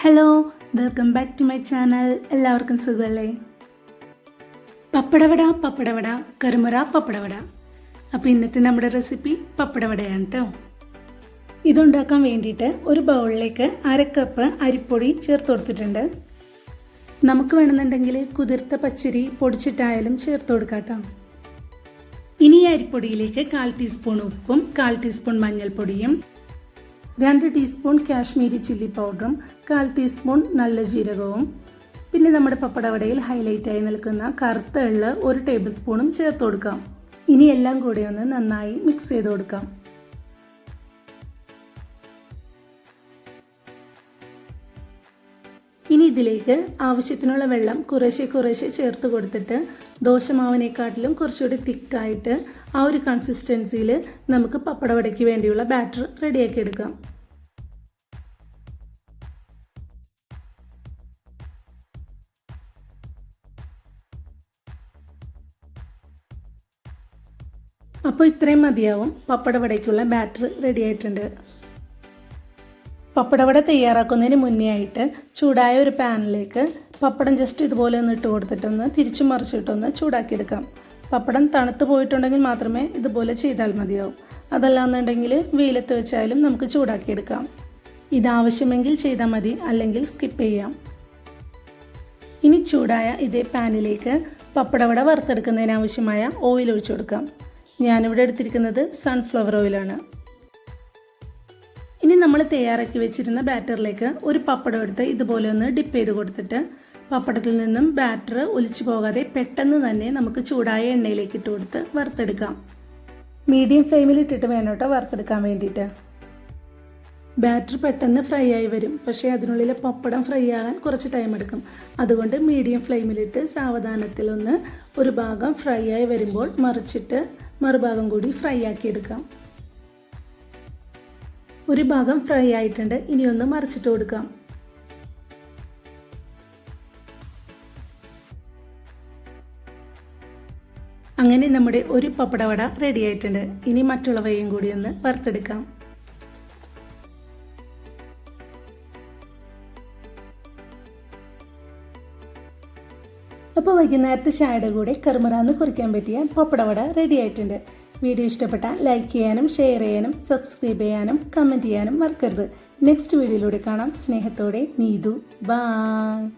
Hello welcome back to my channel എല്ലാവർക്കും സുഖമല്ലേ പപ്പടവട പപ്പടവട കരുമുറ പപ്പടവട. അപ്പോൾ ഇന്നത്തെ നമ്മുടെ റെസിപ്പി പപ്പടവടയാണ് കേട്ടോ ഇതുണ്ടാക്കാൻ വേണ്ടിയിട്ട് ഒരു ബൗളിലേക്ക് അര കപ്പ് അരിപ്പൊടി ചേർത്ത് കൊടുത്തിട്ടുണ്ട്. നമുക്ക് വേണമെന്നുണ്ടെങ്കിൽ കുതിർത്ത പച്ചരി പൊടിച്ചിട്ടായാലും ചേർത്ത് കൊടുക്കാം കേട്ടോ ഇനി അരിപ്പൊടിയിലേക്ക് കാൽ ടീസ്പൂൺ ഉപ്പും കാൽ ടീസ്പൂൺ മഞ്ഞൾപ്പൊടിയും രണ്ട് ടീസ്പൂൺ കാശ്മീരി ചില്ലി പൗഡറും കാൽ ടീസ്പൂൺ നല്ല ജീരകവും. പിന്നെ നമ്മുടെ പപ്പടവടയിൽ ഹൈലൈറ്റായി നിൽക്കുന്ന കറുത്ത എള്ള് ഒരു ടേബിൾ സ്പൂണും ചേർത്ത് കൊടുക്കാം. ഇനി എല്ലാം കൂടി ഒന്ന് നന്നായി മിക്സ് ചെയ്ത് കൊടുക്കാം. ഇനി ഇതിലേക്ക് ആവശ്യത്തിനുള്ള വെള്ളം കുറേശ്ശെ കുറേശ്ശെ ചേർത്ത് കൊടുത്തിട്ട് ദോശമാവിനെക്കാട്ടിലും കുറച്ചുകൂടി തിക്കായിട്ട് ആ ഒരു കൺസിസ്റ്റൻസിയിൽ നമുക്ക് പപ്പടവടയ്ക്ക് വേണ്ടിയുള്ള ബാറ്റർ റെഡിയാക്കി എടുക്കാം. അപ്പോൾ ഇത്രയും മതിയാവും പപ്പടവടയ്ക്കുള്ള ബാറ്റർ റെഡി ആയിട്ടുണ്ട്. പപ്പടവട തയ്യാറാക്കുന്നതിന് മുന്നേ ആയിട്ട് ചൂടായ ഒരു പാനിലേക്ക് പപ്പടം ജസ്റ്റ് ഇതുപോലെ ഒന്ന് ഇട്ട് കൊടുത്തിട്ടൊന്ന് തിരിച്ചു മറിച്ചിട്ടൊന്ന് ചൂടാക്കിയെടുക്കാം. പപ്പടം തണുത്ത് പോയിട്ടുണ്ടെങ്കിൽ മാത്രമേ ഇതുപോലെ ചെയ്താൽ മതിയാവും. അതല്ലാന്നുണ്ടെങ്കിൽ വെയിലത്ത് വെച്ചാലും നമുക്ക് ചൂടാക്കിയെടുക്കാം. ഇതാവശ്യമെങ്കിൽ ചെയ്താൽ മതി അല്ലെങ്കിൽ സ്കിപ്പ് ചെയ്യാം. ഇനി ചൂടായ ഇതേ പാനിലേക്ക് പപ്പടവട വറുത്തെടുക്കുന്നതിനാവശ്യമായ ഓയിൽ ഒഴിച്ചു കൊടുക്കാം. ഞാനിവിടെ എടുത്തിരിക്കുന്നത് സൺഫ്ലവർ ഓയിലാണ് ഇനി നമ്മൾ തയ്യാറാക്കി വെച്ചിരുന്ന ബാറ്ററിലേക്ക് ഒരു പപ്പടം എടുത്ത് ഇതുപോലെ ഒന്ന് ഡിപ്പ് ചെയ്ത് കൊടുത്തിട്ട് പപ്പടത്തിൽ നിന്നും ബാറ്റർ ഒലിച്ചു പോകാതെ പെട്ടെന്ന് തന്നെ നമുക്ക് ചൂടായ എണ്ണയിലേക്ക് ഇട്ട് കൊടുത്ത് വറുത്തെടുക്കാം. മീഡിയം ഫ്ലെയിമിൽ ഇട്ടിട്ട് വേണം കേട്ടോ വറുത്തെടുക്കാൻ വേണ്ടിയിട്ട്. ബാറ്റർ പെട്ടെന്ന് ഫ്രൈ ആയി വരും. പക്ഷേ അതിനുള്ളിലെ പപ്പടം ഫ്രൈ ആകാൻ കുറച്ച് ടൈം എടുക്കും. അതുകൊണ്ട് മീഡിയം ഫ്ലെയിമിലിട്ട് സാവധാനത്തിൽ ഒന്ന് ഒരു ഭാഗം ഫ്രൈ ആയി വരുമ്പോൾ മറിച്ചിട്ട് മറുഭാഗം കൂടി ഫ്രൈ ആക്കി എടുക്കാം. ഒരു ഭാഗം ഫ്രൈ ആയിട്ടുണ്ട്. ഇനി ഒന്ന് മറിച്ചിട്ട് കൊടുക്കാം. അങ്ങനെ നമ്മുടെ ഒരു പപ്പടവട റെഡി ആയിട്ടുണ്ട്. ഇനി മറ്റുള്ളവയും കൂടി ഒന്ന് വറുത്തെടുക്കാം. അപ്പോൾ വൈകുന്നേരത്തെ ചായയുടെ കൂടെ കറുമറാന്ന് കുറിക്കാൻ പറ്റിയ പപ്പടവട റെഡി ആയിട്ടുണ്ട്. വീഡിയോ ഇഷ്ടപ്പെട്ടാൽ ലൈക്ക് ചെയ്യാനും ഷെയർ ചെയ്യാനും സബ്സ്ക്രൈബ് ചെയ്യാനും കമന്റ് ചെയ്യാനും മറക്കരുത്. നെക്സ്റ്റ് വീഡിയോയിലൂടെ കാണാം. സ്നേഹത്തോടെ നീതു. ബായ്